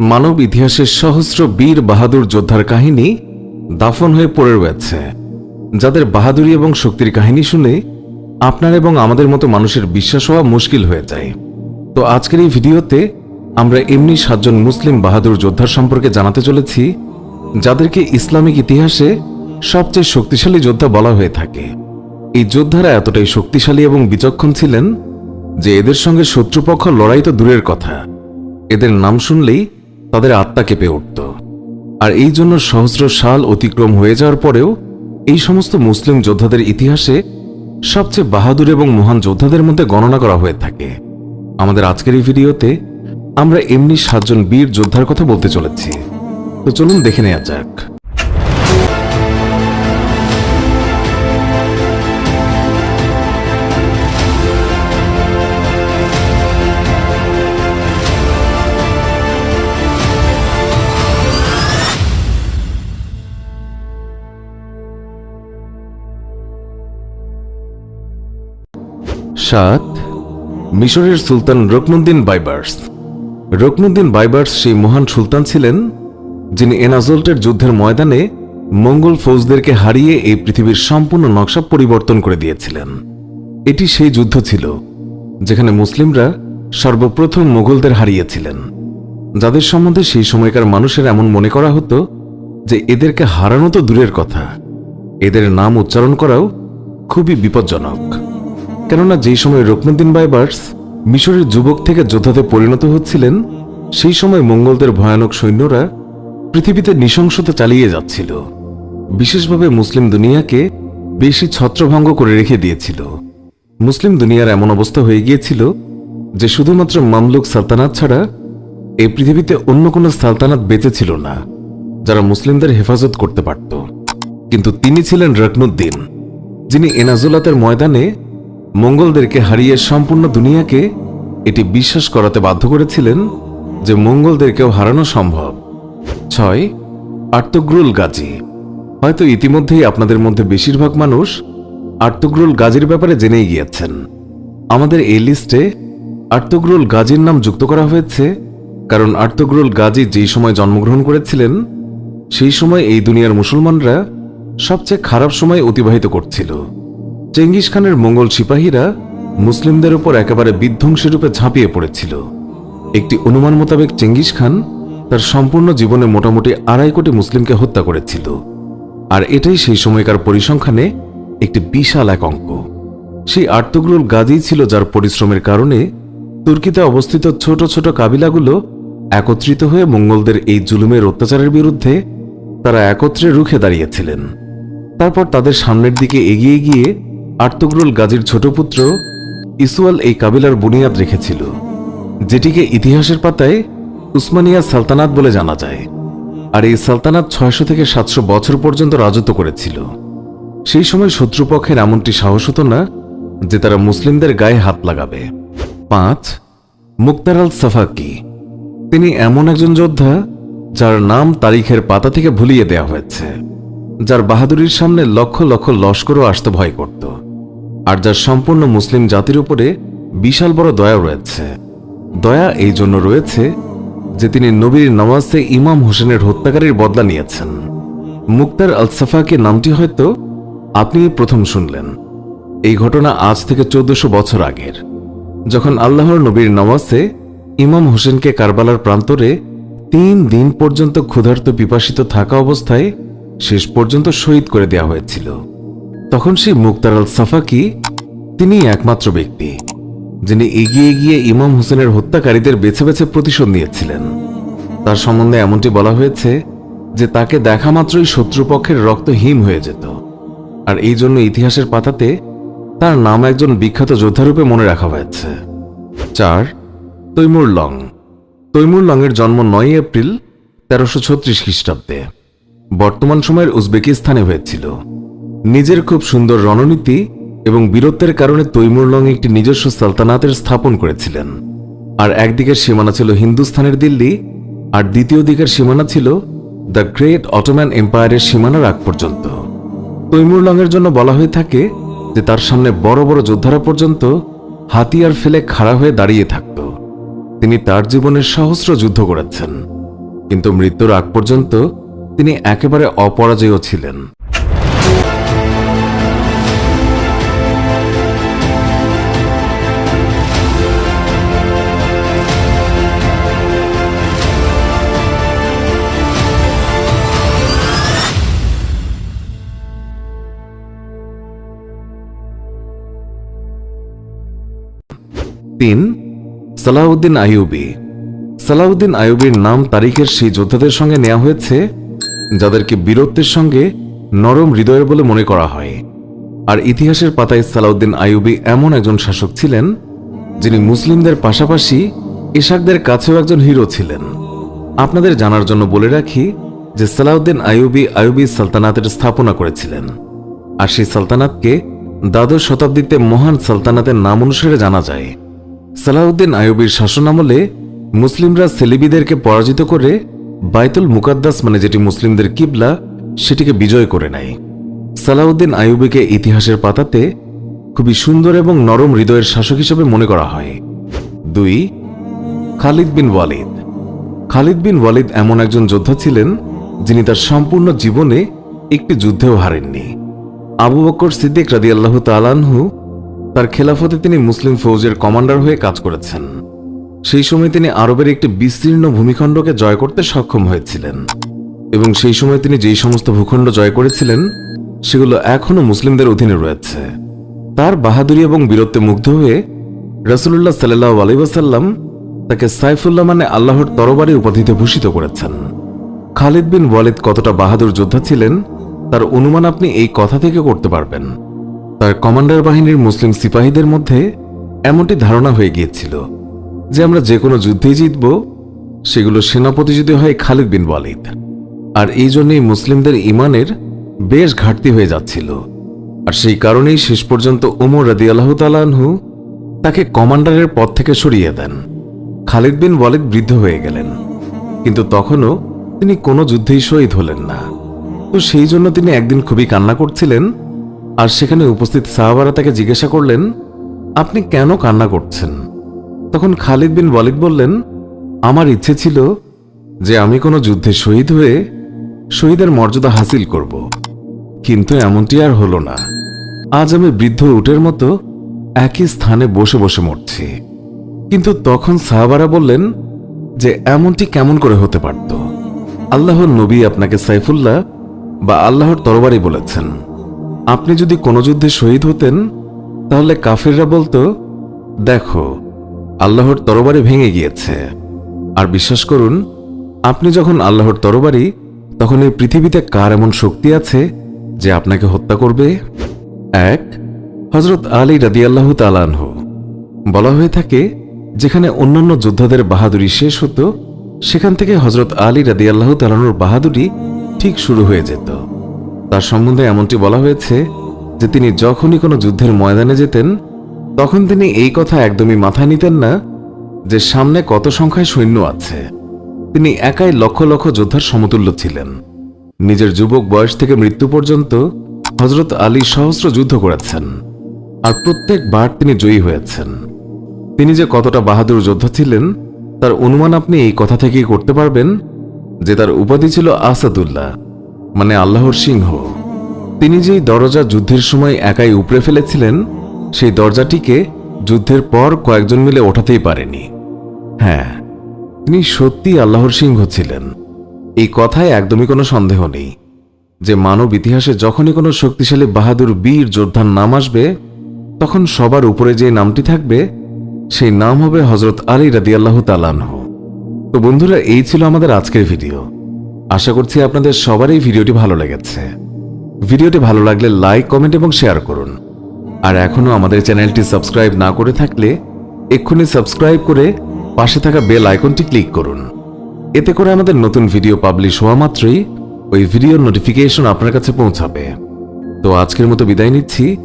মানব ইতিহাসের সহস্র বীর বাহাদুর যোদ্ধার কাহিনী দাফন হয়ে পড়ে রয়েছে। যাদের বাহাদুরি এবং শক্তির কাহিনী শুনে আপনার এবং আমাদের মতো মানুষের বিশ্বাস হওয়া মুশকিল হয়ে যায়। তো আজকের এই ভিডিওতে আমরা এমনি সাতজন মুসলিম বাহাদুর যোদ্ধার সম্পর্কে জানাতে চলেছি, যাদেরকে ইসলামিক ইতিহাসে সবচেয়ে শক্তিশালী যোদ্ধা বলা হয়ে থাকে। এই যোদ্ধারা এতটাই শক্তিশালী এবং বিচক্ষণ ছিলেন যে এদের সঙ্গে শত্রুপক্ষ লড়াই তো দূরের কথা। এদের নাম শুনলেই তাদের আত্মা কেঁপে উঠত। আর এই জন্য সহস্র সাল অতিক্রম হয়ে যাওয়ার পরেও এই সমস্ত মুসলিম যোদ্ধাদের ইতিহাসে সবচেয়ে বাহাদুর এবং মহান যোদ্ধাদের মধ্যে গণনা করা হয়ে থাকে। আমাদের আজকের এই ভিডিওতে আমরা এমনি সাতজন বীর যোদ্ধার কথা বলতে চলেছি। তো চলুন দেখে নেওয়া যাক। সাত, মিশরের সুলতান রকনুদ্দিন বাইবার্স। রকনুদ্দিন বাইবার্স সেই মহান সুলতান ছিলেন, যিনি এনাজল্টের যুদ্ধের ময়দানে মঙ্গল ফৌজদেরকে হারিয়ে এই পৃথিবীর সম্পূর্ণ নকশা পরিবর্তন করে দিয়েছিলেন। এটি সেই যুদ্ধ ছিল, যেখানে মুসলিমরা সর্বপ্রথম মুঘলদের হারিয়েছিলেন। যাদের সম্বন্ধে সেই সময়কার মানুষের এমন মনে করা হতো যে এদেরকে হারানো তো দূরের কথা, এদের নাম উচ্চারণ করাও খুবই বিপজ্জনক। কেননা যেই সময় রকনুদ্দিন বাইবার্স মিশরের যুবক থেকে যোদ্ধাতে পরিণত হচ্ছিলেন, সেই সময় মঙ্গলদের ভয়ানক সৈন্যরা পৃথিবীতে নৃশংসতা চালিয়ে যাচ্ছিল। বিশেষভাবে মুসলিম দুনিয়াকে বেশি ছত্রভঙ্গ করে রেখে দিয়েছিল। মুসলিম দুনিয়ার এমন অবস্থা হয়ে গিয়েছিল যে শুধুমাত্র মামলুক সালতানাত ছাড়া এই পৃথিবীতে অন্য কোনো সালতানাত বেঁচে ছিল না, যারা মুসলিমদের হেফাজত করতে পারত। কিন্তু তিনি ছিলেন রকনুদ্দিন যিনি এনাজুলাতের ময়দানে মঙ্গলদেরকে হারিয়ে সম্পূর্ণ দুনিয়াকে এটি বিশ্বাস করাতে বাধ্য করেছিলেন যে মঙ্গলদেরকেও হারানো সম্ভব। ছয়, আর্তগ্রুল গাজী। হয়তো ইতিমধ্যেই আপনাদের মধ্যে বেশিরভাগ মানুষ আর্তগ্রুল গাজীর ব্যাপারে জেনেই গিয়েছেন। আমাদের এই লিস্টে আর্তগ্রুল গাজীর নাম যুক্ত করা হয়েছে কারণ আর্তগ্রুল গাজী যেই সময় জন্মগ্রহণ করেছিলেন, সেই সময় এই দুনিয়ার মুসলমানরা সবচেয়ে খারাপ সময় অতিবাহিত করছিল। চেঙ্গিস খানের মঙ্গল সিপাহীরা মুসলিমদের উপর একেবারে বিধ্বংসী রূপে ঝাঁপিয়ে পড়েছিল। একটি অনুমান মোতাবেক চেঙ্গিস খান তার সম্পূর্ণ জীবনে মোটামুটি আড়াই কোটি মুসলিমকে হত্যা করেছিল। আর এটাই সেই সময়কার পরিসংখ্যানে একটি বিশাল এক অঙ্ক। সেই আর্তগ্রুল গাজী ছিল যার পরিশ্রমের কারণে তুর্কিতে অবস্থিত ছোট ছোট কাবিলাগুলো একত্রিত হয়ে মঙ্গলদের এই জুলুমের অত্যাচারের বিরুদ্ধে তারা একত্রে রুখে দাঁড়িয়েছিলেন। তারপর তাদের সামনের দিকে এগিয়ে গিয়ে আর্তগ্রুল গাজীর ছোট পুত্র ইসুয়াল এই কাবিলার বুনিয়াদ রেখেছিল, যেটিকে ইতিহাসের পাতায় উসমানিয়া সালতানাত বলে জানা যায়। আর এই সালতানাত ছয়শো থেকে সাতশো বছর পর্যন্ত রাজত্ব করেছিল। সেই সময় শত্রুপক্ষের এমনটি সাহস হতো না যে তারা মুসলিমদের গায়ে হাত লাগাবে। পাঁচ, মুক্তার আল সাফাকি। তিনি এমন একজন যোদ্ধা যার নাম তারিখের পাতা থেকে ভুলিয়ে দেওয়া হয়েছে, যার বাহাদুরির সামনে লক্ষ লক্ষ লস্করও আসতে ভয় করত। আর যার সম্পূর্ণ মুসলিম জাতির উপরে বিশাল বড় দয়া রয়েছে। দয়া এই জন্য রয়েছে যে তিনি নবীর নওয়াজে ইমাম হোসেনের হত্যাকারীর বদলা নিয়েছেন। মুক্তার আল সাফাকে নামটি হয়তো আপনি প্রথম শুনলেন। এই ঘটনা আজ থেকে চোদ্দশো বছর আগের। যখন আল্লাহর নবীর নওয়াজে ইমাম হোসেনকে কারবালার প্রান্তরে তিন দিন পর্যন্ত ক্ষুধার্ত পিপাসিত থাকা অবস্থায় শেষ পর্যন্ত শহীদ করে দেওয়া হয়েছিল। তখন সেই মুক্তার আল সাফাকি তিনি একমাত্র ব্যক্তি, যিনি এগিয়ে গিয়ে ইমাম হোসেনের হত্যাকারীদের বেছে বেছে প্রতিশোধ নিয়েছিলেন। তার সম্বন্ধে এমনটি বলা হয়েছে যে তাকে দেখা মাত্রই শত্রুপক্ষের রক্ত হিম হয়ে যেত, আর এই জন্য ইতিহাসের পাতাতে তার নাম একজন বিখ্যাত যোদ্ধারূপে মনে রাখা হয়েছে। চার, তৈমুর লং। তৈমুর লংয়ের জন্ম নয় এপ্রিল তেরোশো ছত্রিশ খ্রিস্টাব্দে, বর্তমান সময়ের উজবেকিস্তানে হয়েছিল। নিজের খুব সুন্দর রণনীতি এবং বীরত্বের কারণে তৈমুর লং একটি নিজস্ব সালতানাতের স্থাপন করেছিলেন। আর একদিকের সীমানা ছিল হিন্দুস্থানের দিল্লি, আর দ্বিতীয় দিকের সীমানা ছিল দ্য গ্রেট অটোম্যান এম্পায়ারের সীমানার আগ পর্যন্ত। তৈমুর লংয়ের জন্য বলা হয়ে থাকে যে তার সামনে বড় বড় যোদ্ধারা পর্যন্ত হাতিয়ার ফেলে খাড়া হয়ে দাঁড়িয়ে থাকত। তিনি তার জীবনের সহস্র যুদ্ধ করেছেন, কিন্তু মৃত্যুর আগ পর্যন্ত তিনি একেবারে অপরাজেয় ছিলেন। তিন সালাউদ্দিন আইয়ুবী। সালাউদ্দিন আইয়ুবীর নাম তারিখের সেই যোদ্ধাদের সঙ্গে নেওয়া হয়েছে, যাদেরকে বীরত্বের সঙ্গে নরম হৃদয়ের বলে মনে করা হয়। আর ইতিহাসের পাতায় সালাউদ্দিন আইয়ুবী এমন একজন শাসক ছিলেন, যিনি মুসলিমদের পাশাপাশি ইশাকদের কাছেও একজন হিরো ছিলেন। আপনাদের জানার জন্য বলে রাখি যে সালাউদ্দিন আইয়ুবী আইয়ুবী সালতানাতের স্থাপনা করেছিলেন। আর সেই সালতানাতকে দ্বাদশ শতাব্দীতে মহান সালতানাতের নাম অনুসারে জানা যায়। সালাউদ্দিন আইয়ুবীর শাসনামলে মুসলিমরা সেলিবিদেরকে পরাজিত করে বাইতুল মুকাদ্দাস মানে যেটি মুসলিমদের কিবলা, সেটিকে বিজয় করে নেয়। সালাউদ্দিন আইয়ুবীকে ইতিহাসের পাতাতে খুবই সুন্দর এবং নরম হৃদয়ের শাসক হিসেবে মনে করা হয়। দুই, খালিদ বিন ওয়ালিদ। খালিদ বিন ওয়ালিদ এমন একজন যোদ্ধা ছিলেন, যিনি তার সম্পূর্ণ জীবনে একটি যুদ্ধেও হারেননি। আবু বকর সিদ্দিক রাদিয়াল্লাহ তালানহু তার খেলাফতে তিনি মুসলিম ফৌজের কমান্ডার হয়ে কাজ করেছেন। সেই সময় তিনি আরবের একটি বিস্তীর্ণ ভূমিখণ্ডকে জয় করতে সক্ষম হয়েছিলেন এবং সেই সময় তিনি যেই সমস্ত ভূখণ্ড জয় করেছিলেন, সেগুলো এখনও মুসলিমদের অধীনে রয়েছে। তার বাহাদুরি এবং বীরত্বে মুগ্ধ হয়ে রসুল্লাহ সাল্লাহ আলাইসাল্লাম তাকে সাইফুল্লাহ মানে আল্লাহর তরবারি উপাধিতে ভূষিত করেছেন। খালিদ বিন ওয়ালিদ কতটা বাহাদুর যোদ্ধা ছিলেন, তার অনুমান আপনি এই কথা থেকে করতে পারবেন। তার কমান্ডার বাহিনীর মুসলিম সিপাহীদের মধ্যে এমনটি ধারণা হয়ে গিয়েছিল যে আমরা যে কোনো যুদ্ধেই জিতব, সেগুলো সেনাপতি যদি হয় খালিদ বিন ওয়ালিদ। আর এই জন্যই মুসলিমদের ইমানের বেশ ঘাটতি হয়ে যাচ্ছিল। আর সেই কারণেই শেষ পর্যন্ত উমর রাদি আল্লাহ তালাহু তাকে কমান্ডারের পদ থেকে সরিয়ে দেন। খালিদ বিন ওয়ালিদ বৃদ্ধ হয়ে গেলেন। কিন্তু তখনও তিনি কোনো যুদ্ধেই শহীদ হলেন না। তো সেই জন্য তিনি একদিন খুবই কান্না করছিলেন আর সেখানে উপস্থিত সাহাবারা তাকে জিজ্ঞাসা করলেন, আপনি কেন কান্না করছেন? তখন খালিদ বিন ওয়ালিদ বললেন, আমার ইচ্ছে ছিল যে আমি কোনো যুদ্ধে শহীদ হয়ে শহীদের মর্যাদা হাসিল করব, কিন্তু এমনটি আর হলো না। আজ আমি বৃদ্ধ উটের মতো একই স্থানে বসে বসে মরছি। কিন্তু তখন সাহাবারা বললেন, যে এমনটি কেমন করে হতে পারত? আল্লাহর নবী আপনাকে সাইফুল্লাহ বা আল্লাহর তরবারি বলেছেন। আপনি যদি কোনো যুদ্ধে শহীদ হতেন, তাহলে কাফিররা বলতো, দেখো, আল্লাহর তরবারি ভেঙে গিয়েছে। আর বিশ্বাস করুন, আপনি যখন আল্লাহর তরবারি, তখন এই পৃথিবীতে কার এমন শক্তি আছে যে আপনাকে হত্যা করবে? এক হজরত আলী রাদিয়াল্লাহ তালানহ বলা হয়ে থাকে, যেখানে অন্যান্য যোদ্ধাদের বাহাদুরি শেষ হতো, সেখান থেকে হজরত আলী রাদিয়াল্লাহ তালানুর বাহাদুরি ঠিক শুরু হয়ে যেত। তার সম্বন্ধে এমনটি বলা হয়েছে যে তিনি যখনই কোনো যুদ্ধের ময়দানে যেতেন, তখন তিনি এই কথা একদমই মাথায় নিতেন না যে সামনে কত সংখ্যায় সৈন্য আছে। তিনি একাই লক্ষ লক্ষ যোদ্ধার সমতুল্য ছিলেন। নিজের যুবক বয়স থেকে মৃত্যু পর্যন্ত হজরত আলী সহস্র যুদ্ধ করেছেন আর প্রত্যেকবার তিনি জয়ী হয়েছেন। তিনি যে কতটা বাহাদুর যোদ্ধা ছিলেন, তার অনুমান আপনি এই কথা থেকেই করতে পারবেন যে তার উপাধি ছিল আসাদুল্লাহ। মানে আল্লাহর সিংহ। তিনি যেই দরজা যুদ্ধের সময় একাই উপড়ে ফেলেছিলেন, সেই দরজাটিকে যুদ্ধের পর কয়েকজন মিলে ওঠাতেই পারেনি। হ্যাঁ তিনি সত্যি আল্লাহর সিংহ ছিলেন। এই কথায় একদমই কোনো সন্দেহ নেই যে মানব ইতিহাসে যখনই কোনো শক্তিশালী বাহাদুর বীর যোদ্ধার নাম আসবে, তখন সবার উপরে যে নামটি থাকবে, সেই নাম হবে হজরত আলী রাদিয়াল্লাহ তালানহ তো বন্ধুরা, এই ছিল আমাদের আজকের ভিডিও। আশা করছি আপনাদের সবারই ভিডিওটি ভালো লেগেছে। ভিডিওটি ভালো লাগলে লাইক, কমেন্ট এবং শেয়ার করুন। আর এখনও আমাদের চ্যানেলটি সাবস্ক্রাইব না করে থাকলে এক্ষুনি সাবস্ক্রাইব করে পাশে থাকা বেল আইকনটি ক্লিক করুন। এতে করে আমাদের নতুন ভিডিও পাবলিশ হওয়া মাত্রই ওই ভিডিওর নোটিফিকেশন আপনার কাছে পৌঁছাবে। তো আজকের মতো বিদায় নিচ্ছি।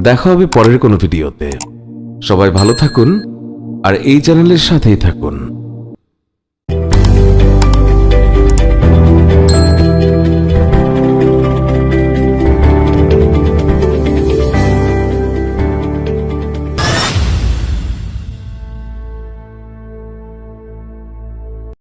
দেখা হবে পরের কোনো ভিডিওতে। সবাই ভালো থাকুন আর এই চ্যানেলের সাথেই থাকুন।